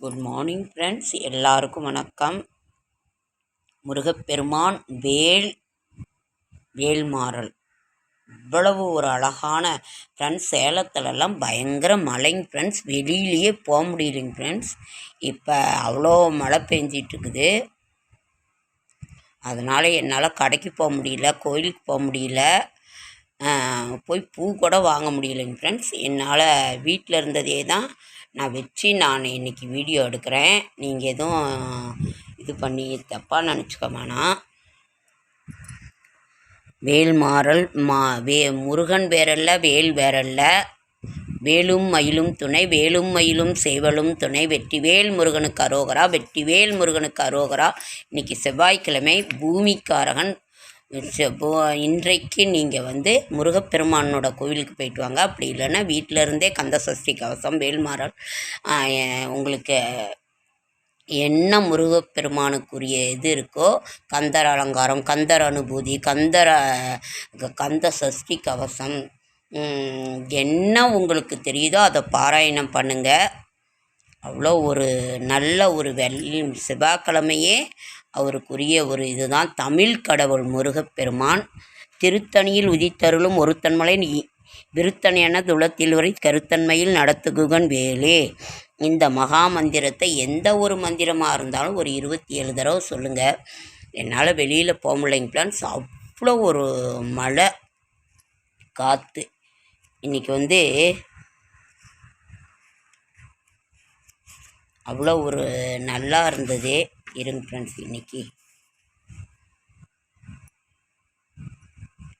Good morning friends எல்லாருக்கும் வணக்கம். முருகப்பெருமான் வேல் வேல்மாறல் இவ்வளவு ஒரு அழகான ஃப்ரெண்ட்ஸ் சேலத்துலலாம் பயங்கர மழைங்க ஃப்ரெண்ட்ஸ் வெளியிலேயே போக முடியலைங்க ஃப்ரெண்ட்ஸ் இப்போ அவ்வளோ மழை பெஞ்சிட்ருக்குது அதனால் என்னால் கடைக்கு போக முடியல கோயிலுக்கு போக முடியல. போய் பூ கூட வாங்க முடியலைங்க ஃப்ரெண்ட்ஸ் என்னால் வீட்டில் இருந்ததே தான் நான் வச்சு நான் இன்னைக்கு வீடியோ எடுக்கிறேன். நீங்கள் எதுவும் இது பண்ணி தப்பாக நினச்சிக்க வேணாம். வேல்மாறல் மா வே முருகன் வேறல்ல வேல் வேறல்ல. வேலும் மயிலும் துணை வேலும் மயிலும் சேவலும் துணை. வெற்றிவேல் முருகனுக்கு அரோகரா வெற்றிவேல் முருகனுக்கு அரோகரா. இன்னைக்கு செவ்வாய்க்கிழமை பூமிக்காரகன் இன்றைக்கு நீங்கள் வந்து முருகப்பெருமானோட கோவிலுக்கு போயிட்டு வாங்க. அப்படி இல்லைன்னா வீட்டில் இருந்தே கந்த சஷ்டி கவசம் வேல்மாறல் உங்களுக்கு என்ன முருகப்பெருமானுக்குரிய இது இருக்கோ கந்தர் அலங்காரம் கந்தர் அனுபூதி கந்தர கந்த சஷ்டி கவசம் என்ன உங்களுக்கு தெரியுதோ அதை பாராயணம் பண்ணுங்கள் அவ்வளோ ஒரு நல்ல ஒரு வெள்ளி செவ்வாய்க்கிழமையே அவருக்குரிய ஒரு இதுதான். தமிழ் கடவுள் முருகப்பெருமான் திருத்தணியில் உதித்தருளும் ஒருத்தன்மலை நீ விருத்தனையன துளத்தில் வரை கருத்தன்மையில் நடத்துகுகன் வேலே. இந்த மகா மந்திரத்தை எந்த ஒரு மந்திரமாக இருந்தாலும் ஒரு இருபத்தி ஏழு தடவை சொல்லுங்கள் என்னால் வெளியில் போக முடியலைங்க பிளான்ஸ் அவ்வளோ ஒரு மழை காற்று இன்றைக்கி வந்து அவ்வளோ ஒரு நல்லா இருந்தது. இருங்க ஃப்ரெண்ட்ஸ் இன்னைக்கு.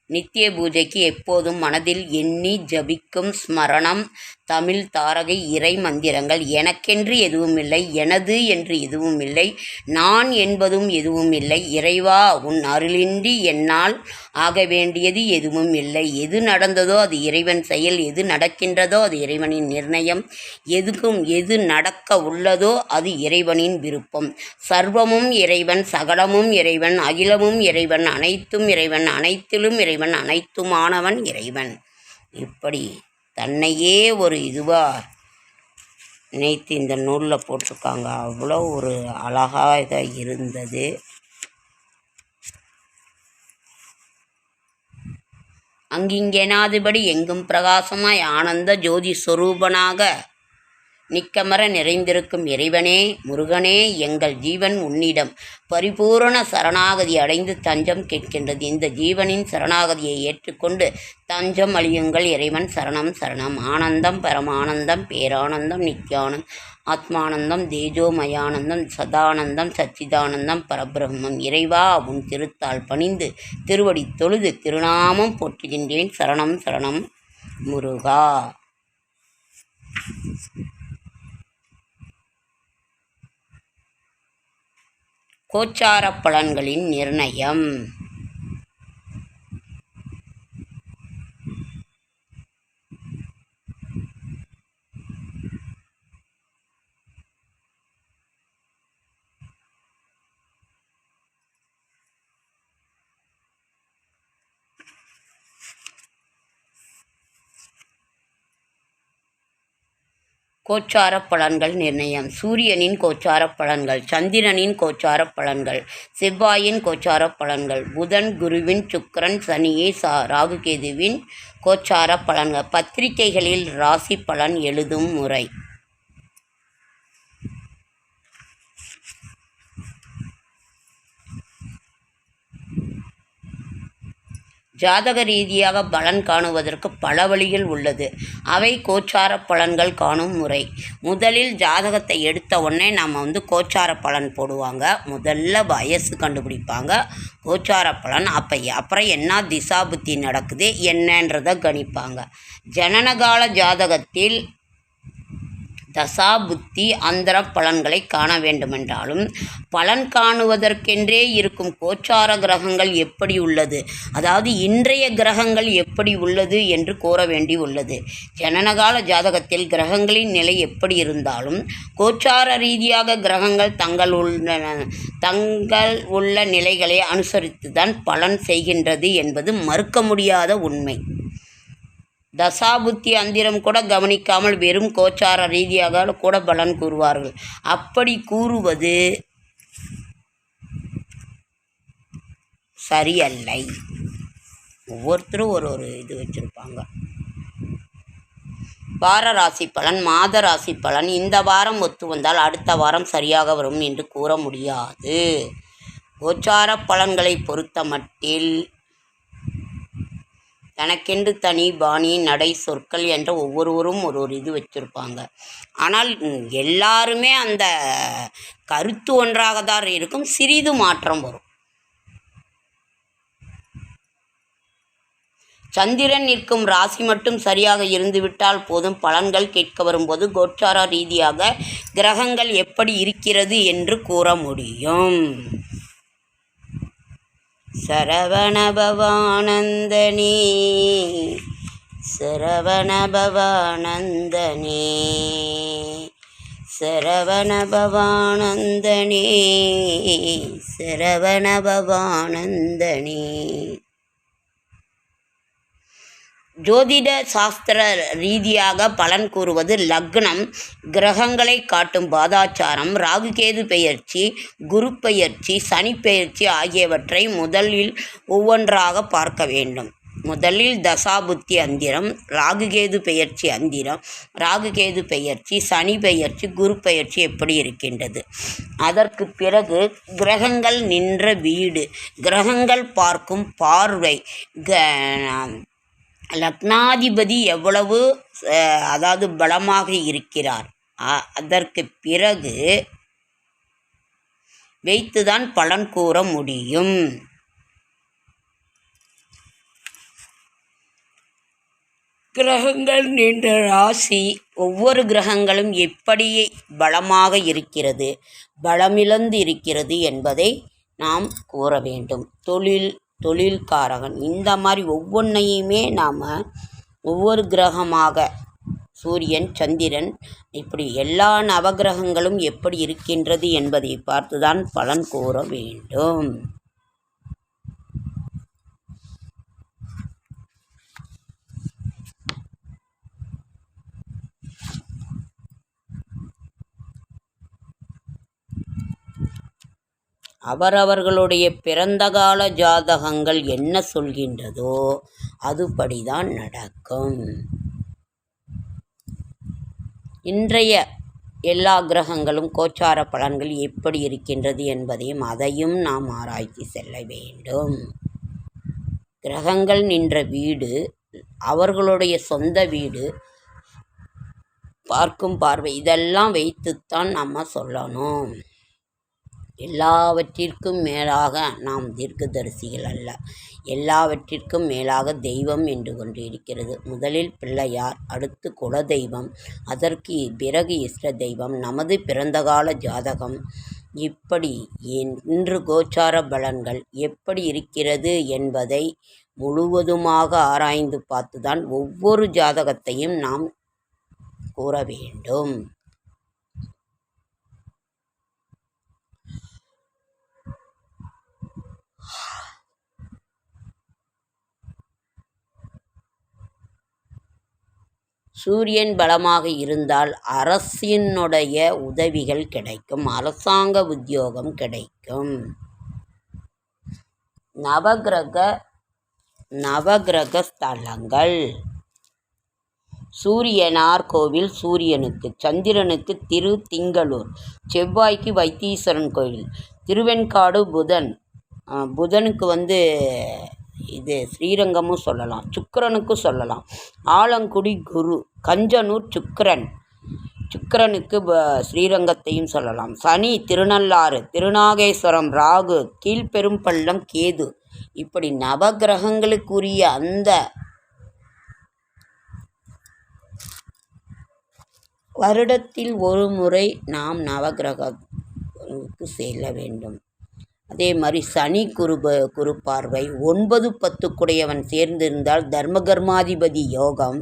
நித்திய பூஜைக்கு எப்போதும் மனதில் எண்ணி ஜபிக்கும் ஸ்மரணம் தமிழ் தாரகை இறை மந்திரங்கள் எனக்கென்று எதுவும் இல்லை எனது என்று எதுவும் இல்லை நான் என்பதும் எதுவும் இல்லை. இறைவா உன் அருளின்றி என்னால் ஆக வேண்டியது எதுவும் இல்லை. எது நடந்ததோ அது இறைவன் செயல் எது நடக்கின்றதோ அது இறைவனின் நிர்ணயம். எதுக்கும் எது நடக்க உள்ளதோ அது இறைவனின் விருப்பம். சர்வமும் இறைவன் சகலமும் இறைவன் அகிலமும் இறைவன் அனைத்தும் இறைவன் அனைத்திலும் இறைவன் அனைத்துமானவன் இறைவன். இப்படி தன்னையே ஒரு இதுவாக நினைத்து இந்த நூலில் போட்டிருக்காங்க. அவ்வளோ ஒரு அழகாக இருந்தது. அங்கிங்கேனாதுபடி எங்கும் பிரகாசமாய் ஆனந்த ஜோதி சொரூபனாக நிக்கமர நிறைந்திருக்கும் இறைவனே முருகனே எங்கள் ஜீவன் உன்னிடம். பரிபூரண சரணாகதி அடைந்து தஞ்சம் கேட்கின்றது. இந்த ஜீவனின் சரணாகதியை ஏற்றுக்கொண்டு தஞ்சம் அழியுங்கள். இறைவன் சரணம் சரணம். ஆனந்தம் பரமானந்தம் பேரானந்தம் நித்யானந்தம் ஆத்மானந்தம் தேஜோமயானந்தம் சதானந்தம் சச்சிதானந்தம் பரபிரம்மம். இறைவா உன் திருத்தால் பணிந்து திருவடி தொழுது திருநாமம் போற்றுகின்றேன். சரணம் சரணம் முருகா. கோச்சார பலன்களின் நிர்ணயம். கோச்சார பலன்கள் நிர்ணயம். சூரியனின் கோச்சார பலன்கள் சந்திரனின் கோச்சார பலன்கள் செவ்வாயின் கோச்சார பலன்கள் புதன் குருவின் சுக்கரன் சனியே சா ராகுகேதுவின் கோச்சார பலன்கள். பத்திரிகைகளில் ராசி பலன் எழுதும் முறை. ஜாதக ரீதியாக பலன் காணுவதற்கு பல வழிகள் உள்ளது. அவை கோச்சார பலன்கள் காணும் முறை. முதலில் ஜாதகத்தை எடுத்த உடனே நம்ம வந்து கோச்சார பலன் போடுவாங்க. முதல்ல வயசு கண்டுபிடிப்பாங்க. கோச்சார பலன் அப்போ அப்புறம் என்ன திசாபுத்தி நடக்குது என்னன்றதை கணிப்பாங்க. ஜனனகால ஜாதகத்தில் தசா புத்தி அந்தர பலன்களை காண வேண்டுமென்றாலும் பலன் காணுவதற்கென்றே இருக்கும் கோச்சார கிரகங்கள் எப்படி உள்ளது? அதாவது இன்றைய கிரகங்கள் எப்படி உள்ளது என்று கூற வேண்டி உள்ளது. ஜனனகால ஜாதகத்தில் கிரகங்களின் நிலை எப்படி இருந்தாலும் கோச்சார ரீதியாக கிரகங்கள் தங்கள் உள்ள தங்கள் உள்ள நிலைகளை அனுசரித்து தான் பலன் செய்கின்றது என்பது மறுக்க முடியாத உண்மை. தசாபுத்தி அந்திரம் கூட கவனிக்காமல் வெறும் கோச்சார ரீதியாக கூட பலன் கூறுவார்கள். அப்படி கூறுவது சரியல்லை. ஒவ்வொருத்தரும் ஒரு ஒரு இது வச்சுருப்பாங்க. வார ராசி பலன் மாத ராசி பலன் இந்த வாரம் ஒத்து வந்தால் அடுத்த வாரம் சரியாக வரும் என்று கூற முடியாது. கோச்சார பலன்களை பொறுத்த மட்டில் தனக்கென்று தனி பாணி நடை சொற்கள் என்ற ஒவ்வொருவரும் ஒரு ஒரு இது வச்சுருப்பாங்க. ஆனால் எல்லாருமே அந்த கருத்து ஒன்றாக தான் இருக்கும் சிறிது மாற்றம் வரும். சந்திரன் நிற்கும் ராசி மட்டும் சரியாக இருந்துவிட்டால் போதும் பலன்கள் கேட்க வரும்போது கோச்சார ரீதியாக கிரகங்கள் எப்படி இருக்கிறது என்று கூற முடியும். சரவணபவானந்தனே சரவணபவானந்தனே சரவணபவானந்தனே சரவணபவானந்தனே. ஜோதிட சாஸ்திர ரீதியாக பலன் கூறுவது லக்னம். கிரகங்களை காட்டும் பாதாச்சாரம் ராகுகேது பெயர்ச்சி குரு பெயர்ச்சி சனி பெயர்ச்சி ஆகியவற்றை முதலில் ஒவ்வொன்றாக பார்க்க வேண்டும். முதலில் தசாபுத்தி அந்திரம் ராகுகேது பெயர்ச்சி அந்திரம் ராகுகேது பெயர்ச்சி சனி பெயர்ச்சி குரு பெயர்ச்சி எப்படி இருக்கின்றது? அதற்கு பிறகு கிரகங்கள் நின்ற வீடு கிரகங்கள் பார்க்கும் பார்வை க- லக்னாதிபதி எவ்வளவு அதாவது பலமாக இருக்கிறார். அதற்கு பிறகு வைத்துதான் பலன் கூற முடியும். கிரகங்கள் நின்ற ராசி ஒவ்வொரு கிரகங்களும் எப்படி பலமாக இருக்கிறது பலமிழந்து இருக்கிறது என்பதை நாம் கூற வேண்டும். தொழில் தொழில்காரகன். இந்த மாதிரி ஒவ்வொன்றையுமே நாம் ஒவ்வொரு கிரகமாக சூரியன் சந்திரன் இப்படி எல்லா நவகிரகங்களும் எப்படி இருக்கின்றது என்பதை பார்த்துதான் பலன் கூற வேண்டும். அவரவர்களுடைய பிறந்த கால ஜாதகங்கள் என்ன சொல்கின்றதோ அதுபடிதான் நடக்கும். இன்றைய எல்லா கிரகங்களும் கோச்சார பலன்கள் எப்படி இருக்கின்றது என்பதையும் அதையும் நாம் ஆராய்ச்சி செல்ல வேண்டும். கிரகங்கள் நின்ற வீடு அவர்களுடைய சொந்த வீடு பார்க்கும் பார்வை இதெல்லாம் வைத்துத்தான் நம்ம சொல்லணும். எல்லாவற்றிற்கும் மேலாக நாம் தீர்க்கதரிசிகள் அல்ல. எல்லாவற்றிற்கும் மேலாக தெய்வம் என்று ஒன்று இருக்கிறது. முதலில் பிள்ளையார் அடுத்து குலதெய்வம் அதற்கு பிறகு இஷ்ட தெய்வம் நமது பிறந்தகால ஜாதகம் இப்படி இன்று கோச்சார பலன்கள் எப்படி இருக்கிறது என்பதை முழுவதுமாக ஆராய்ந்து பார்த்துதான் ஒவ்வொரு ஜாதகத்தையும் நாம் கூற வேண்டும். சூரியன் பலமாக இருந்தால் அரசினுடைய உதவிகள் கிடைக்கும் அரசாங்க உத்தியோகம் கிடைக்கும். நவகிரக நவகிரக ஸ்தலங்கள் சூரியனார் கோவில் சூரியனுக்கு சந்திரனுக்கு திரு திங்களூர் செவ்வாய்க்கு வைத்தீஸ்வரன் கோயில் திருவெண்காடு புதன் புதனுக்கு வந்து இது ஸ்ரீரங்கமும் சொல்லலாம் சுக்கரனுக்கும் சொல்லலாம். ஆலங்குடி குரு கஞ்சனூர் சுக்கரன். சுக்கரனுக்கு ஸ்ரீரங்கத்தையும் சொல்லலாம். சனி திருநள்ளாறு திருநாகேஸ்வரம் ராகு கீழ்பெரும்பள்ளம் கேது. இப்படி நவகிரகங்களுக்குரிய அந்த வருடத்தில் ஒரு முறை நாம் நவகிரகங்களுக்கு செல்ல வேண்டும். அதே மாதிரி சனி குரு குரு பார்வை ஒன்பது பத்துக்குடையவன் சேர்ந்திருந்தால் தர்மகர்மாதிபதி யோகம்.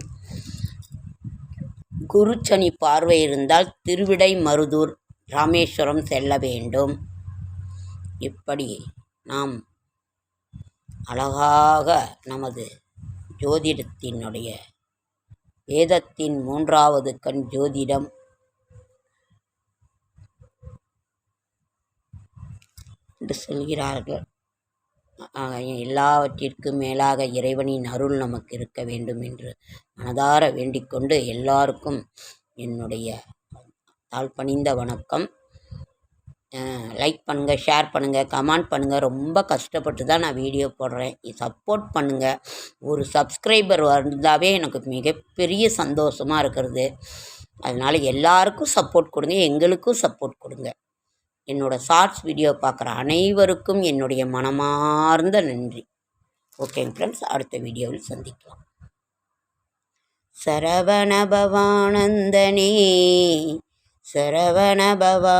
குரு சனி பார்வை இருந்தால் திருவிடை மருதூர் ராமேஸ்வரம் செல்ல வேண்டும். இப்படி நாம் அழகாக நமது ஜோதிடத்தினுடைய வேதத்தின் மூன்றாவது கண் ஜோதிடம் என்று சொல்கிறார்கள். எல்லாவற்றிற்கும் மேலாக இறைவனின் அருள் நமக்கு இருக்க வேண்டும் என்று மனதார வேண்டிக்கொண்டு எல்லாருக்கும் என்னுடைய தாழ்பணிந்த வணக்கம். லைக் பண்ணுங்கள் ஷேர் பண்ணுங்கள் கமெண்ட் பண்ணுங்கள் ரொம்ப கஷ்டப்பட்டு தான் நான் வீடியோ போடுறேன். சப்போர்ட் பண்ணுங்கள் ஒரு சப்ஸ்கிரைபர் வந்தாவே எனக்கு மிகப்பெரிய சந்தோஷமாக இருக்கிறது. அதனால் எல்லாருக்கும் சப்போர்ட் கொடுங்க எங்களுக்கும் சப்போர்ட் கொடுங்க. என்னோடய ஷார்ட்ஸ் வீடியோ பார்க்குற அனைவருக்கும் என்னுடைய மனமார்ந்த நன்றி. ஓகேங்க ஃப்ரெண்ட்ஸ் அடுத்த வீடியோவில் சந்திக்கலாம். சரவணபவானந்தனே சரவணபவானந்தனே